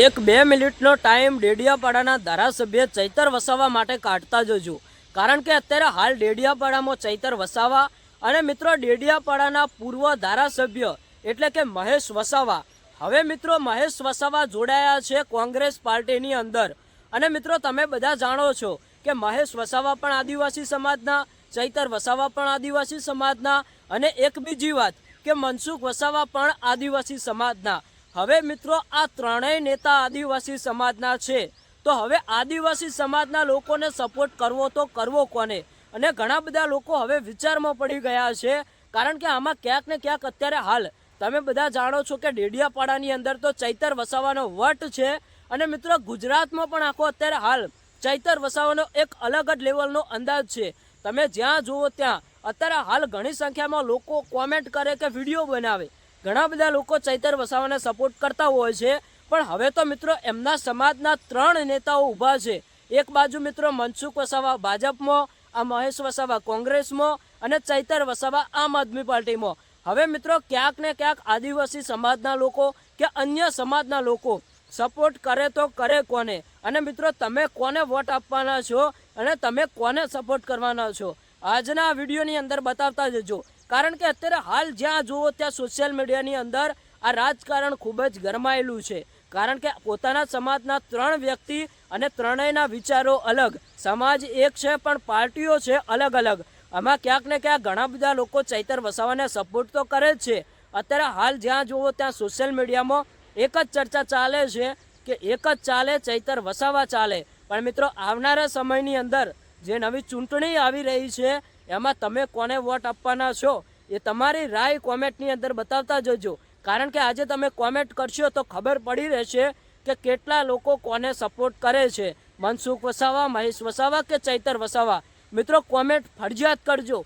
એક બે મિનિટનો ટાઈમ ડેડિયાપાડાના ધારાસભ્ય ચૈતર વસાવા માટે કાઢતા જજો. કારણ કે અત્યારે હાલ ડેડિયાપાડામાં ચૈતર વસાવા અને મિત્રો ડેડિયાપાડાના પૂર્વ ધારાસભ્ય એટલે કે મહેશ વસાવા. હવે મિત્રો મહેશ વસાવા જોડાયા છે કોંગ્રેસ પાર્ટીની અંદર. અને મિત્રો તમે બધા જાણો છો કે મહેશ વસાવા પણ આદિવાસી સમાજના, ચૈતર વસાવા પણ આદિવાસી સમાજના અને એક બીજી વાત કે મનસુખ વસાવા પણ આદિવાસી સમાજના. હવે મિત્રો, આ ત્રણેય નેતા આદિવાસી સમાજના છે. તો હવે આદિવાસી સમાજના લોકોને સપોર્ટ કરવો તો કરવો કોને? અને ઘણા બધા લોકો હવે વિચારમાં પડી ગયા છે, કારણ કે આમાં ક્યાંક ને ક્યાંક અત્યારે હાલ. તમે બધા જાણો છો કે ડેડિયાપાડાની અંદર તો ચૈતર વસાવાનો વટ છે, અને મિત્રો ગુજરાતમાં પણ આખો અત્યારે હાલ ચૈતર વસાવાનો એક અલગ જ લેવલનો અંદાજ છે. તમે જ્યાં જુઓ ત્યાં, અત્યારે હાલ ઘણી સંખ્યામાં લોકો કોમેન્ટ કરે કે વીડિયો બનાવે. ઘણા બધા લોકો ચૈતર વસાવાને સપોર્ટ કરતા હોય છે, પણ હવે તો મિત્રો એમના સમાજના ત્રણ નેતાઓ ઊભા છે. એક બાજુ મિત્રો મનસુખ વસાવા ભાજપમાં, આ મહેશ વસાવા કોંગ્રેસમાં અને ચૈતર વસાવા આમ આદમી પાર્ટીમાં. હવે મિત્રો ક્યાંક ને ક્યાંક આદિવાસી સમાજના લોકો કે અન્ય સમાજના લોકો સપોર્ટ કરે તો કરે કોને? અને મિત્રો તમે કોને વોટ આપવાના છો અને તમે કોને સપોર્ટ કરવાના છો? આજના વિડીયોની અંદર બતાવતા જજો. કારણ કે અત્યારે હાલ જ્યાં જુઓ ત્યાં સોશિયલ મીડિયાની અંદર આ રાજકારણ ખૂબ જ ગરમાયેલું છે. કારણ કે પોતાના સમાજના ત્રણ વ્યક્તિ અને ત્રણેયના વિચારો અલગ. સમાજ એક છે પણ પાર્ટીઓ છે અલગ અલગ. આમાં ક્યાંક ને ક્યાંક ઘણા બધા લોકો ચૈતર વસાવાને સપોર્ટ તો કરે જ છે. અત્યારે હાલ જ્યાં જુઓ ત્યાં સોશિયલ મીડિયામાં એક જ ચર્ચા ચાલે છે કે એક જ ચાલે, ચૈતર વસાવા ચાલે. પણ મિત્રો, આવનારા સમયની અંદર જે નવી ચૂંટણી આવી રહી છે એમાં તમે કોને વોટ આપવાના છો એ તમારી રાય કોમેન્ટની અંદર બતાવતા જજો. કારણ કે આજે તમે કોમેન્ટ કરશો તો ખબર પડી રહેશે કે કેટલા લોકો કોને સપોર્ટ કરે છે. મનસુખ વસાવા, મહેશ વસાવા કે ચૈતર વસાવા? મિત્રો, કોમેન્ટ ફરજિયાત કરજો.